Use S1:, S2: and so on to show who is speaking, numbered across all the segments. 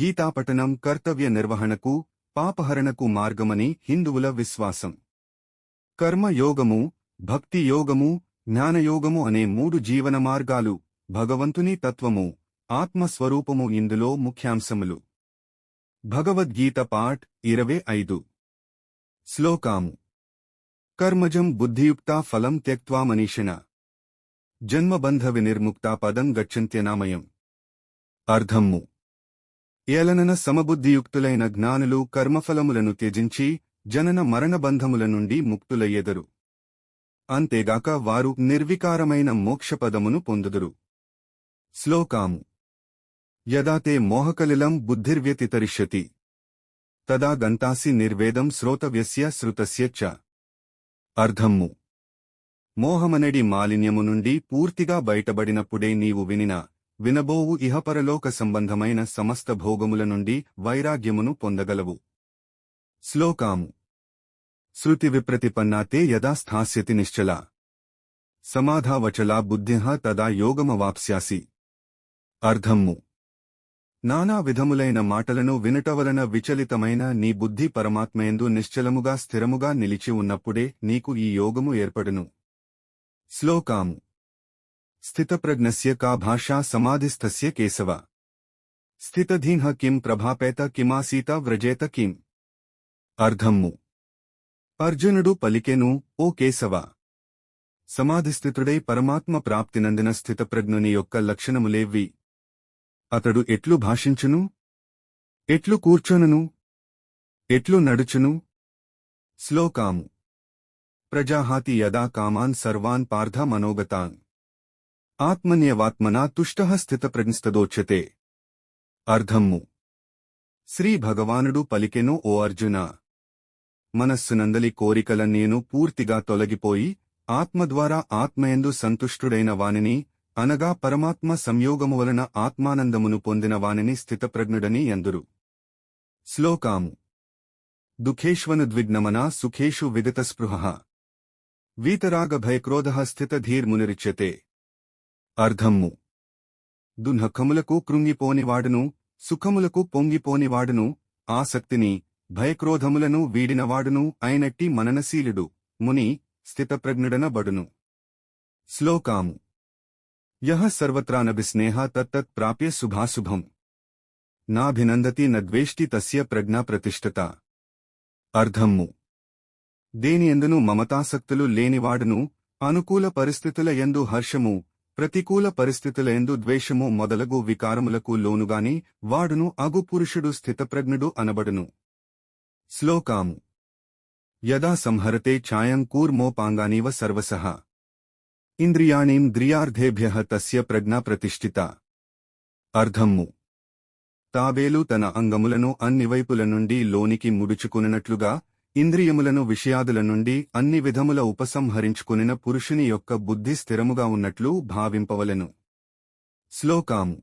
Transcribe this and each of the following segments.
S1: గీతాపఠనం కర్తవ్య నిర్వహణకు పాపహరణకు మార్గమని హిందువుల విశ్వాసం. కర్మయోగము భక్తి యోగము జ్ఞానయోగము అనే మూడు జీవన మార్గాలు భగవంతుని తత్వము ఆత్మస్వరూపము ఇందులో ముఖ్యాంశములు. భగవద్గీత పాఠ్ ఇరవై ఐదు. శ్లోకాము. కర్మజం బుద్ధియుక్తా ఫలం త్యక్వా మనీషిణ. జన్మబంధ వినిర్ముక్త పదం గచ్చంత్యనామయం. అర్ధమ్ము ఏలనన సమబుద్ధియుక్తులైన జ్ఞానులు కర్మఫలములను త్యజించి జనన మరణబంధముల నుండి ముక్తులయ్యెదరు. అంతేగాక వారు నిర్వికారమైన మోక్షపదమును పొందుదురు. శ్లోకాము. యదాతే మోహకలిలం బుద్ధిర్వ్యతితరిష్యతి. తదా గంతాసి నిర్వేదం శ్రోతవ్యస్య శృతస్య చ. అర్ధమ్ము మోహమనడి మాలిన్యము నుండి పూర్తిగా బయటబడినప్పుడే నీవు వినిన వినబోవు ఇహపరలోక సంబంధమైన సమస్త భోగముల నుండి వైరాగ్యమును పొందగలవు. శ్లోకాము. శృతి విప్రతిపన్నాతే యదా స్థాస్యతి నిశ్చలా. సమాధావచలా బుద్ధిహ తదా యోగమవాప్స్యాసి. అర్ధమ్ము నానా విధములైన మాటలను వినటవలన విచలితమైన నీ బుద్ధి పరమాత్మయందు నిశ్చలముగా స్థిరముగా నిలిచి ఉన్నప్పుడే నీకు ఈ యోగము ఏర్పడును. శ్లోకాము. స్థితప్రజ్ఞస్య కా భాషా సమాధిస్థస్య కేశవ స్థితధీన్హ కిం ప్రభాపేత కిమాసీత వ్రజేత కిం అర్ధమ్ము అర్జునుడు పలికెను ఓ కేశవ సమాధిస్థితుడై పరమాత్మ ప్రాప్తినందిన స్థితప్రజ్ఞుని యొక్క లక్షణములేవ్వి అతడు ఎట్లు భాషించును ఎట్లు కూర్చొనును ఎట్లు నడుచును శ్లోకాము ప్రజాహాతి యదా కామాన్ సర్వాన్ పార్థ మనోగతాన్ ఆత్మన్యవాత్మనా తుష్టః స్థితప్రజ్ఞస్తదోచ్యతే అర్ధమ్ము శ్రీ భగవానుడు పలికెను ఓ అర్జున! మనస్సునందలి నేను పూర్తిగా తొలగిపోయి ఆత్మ ద్వారా ఆత్మయందు సంతుష్టుడైన వానిని అనగా పరమాత్మ సంయోగము వలన ఆత్మానందమును పొందిన వానిని స్థితప్రజ్ఞుడని ఎందురు శ్లోకాము. దుఃఖేష్వనుద్విగ్నమనా సుఖేషు విగతస్పృహ వీతరాగభయక్రోధ స్థితధీర్మునిరిచ్యతే. అర్ధమ్ము దుఃఖములకు కృంగిపోనివాడును సుఖములకు పొంగిపోనివాడును ఆసక్తిని భయక్రోధములను వీడినవాడును అయినట్టి మననశీలుడు ముని స్థితప్రజ్ఞుడనబడును. శ్లోకాము. యహ సర్వత్రానభిస్నేహ తత్తత్ ప్రాప్య శుభాశుభం. నాభినందతి నద్వేష్టి తస్య ప్రజ్ఞా ప్రతిష్ఠత అర్ధమ్ము దేనియందును మమతాసక్తులు లేనివాడును అనుకూల పరిస్థితుల యందు హర్షము ప్రతికూల పరిస్థితులయందు ద్వేషము మొదలగు వికారములకు లోనుగాని వాడును అగు పురుషుడు స్థితప్రజ్ఞుడు అనబడును. శ్లోకాము. యదా సంహరతే ఛాయం కూర్మోపాంగానీవ సర్వసః. ఇంద్రియాణీంద్రియార్థేభ్య తస్య ప్రజ్ఞా ప్రతిష్ఠిత. అర్ధమ్ము తాబేలు తన అంగములను అన్ని వైపుల నుండి లోనికి ముడుచుకునినట్లుగా ఇంద్రియములను విషయాదుల నుండి అన్ని విధముల ఉపసంహరించుకునిన పురుషుని యొక్క బుద్ధి స్థిరముగా ఉన్నట్లు భావింపవలెను. శ్లోకాము.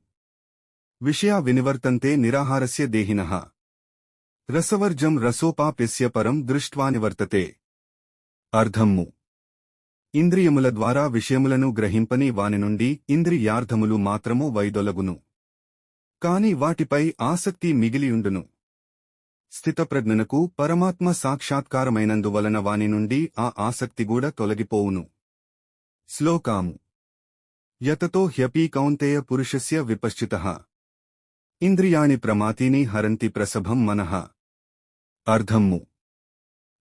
S1: విషయా వినివర్తంతే నిరాహారస్య దేహినః. రసవర్జం రసోపాప్యస్య పరం దృష్ట్వా నివర్తతే. అర్ధమ్ము ఇంద్రియముల ద్వారా విషయములను గ్రహింపని వాని నుండి ఇంద్రియార్థములు మాత్రము వైదొలగును. కాని వాటిపై ఆసక్తి మిగిలియుండును. స్థితప్రజ్ఞనకు పరమాత్మ సాక్షాత్కారమైనందువలన వాని నుండి ఆ ఆసక్తి కూడా తొలగిపోవును. శ్లోకాము. యతతో హ్యపీ కౌంతేయ పురుషస్య విపశ్చిత. ఇంద్రియాణి ప్రమాతీని హరంతి ప్రసభం మనః. అర్ధమ్ము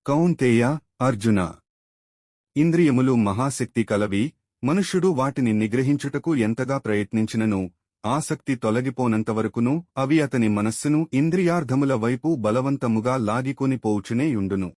S1: కౌంతేయ అర్జున. ఇంద్రియములు మహాశక్తి కలవి మనుష్యుడు వాటిని నిగ్రహించుటకు ఎంతగా ప్రయత్నించినను ఆసక్తి తొలగిపోనంతవరకును అవి అతని మనస్సును ఇంద్రియార్థముల వైపు బలవంతముగా లాగికొని పోవుచునేయుండును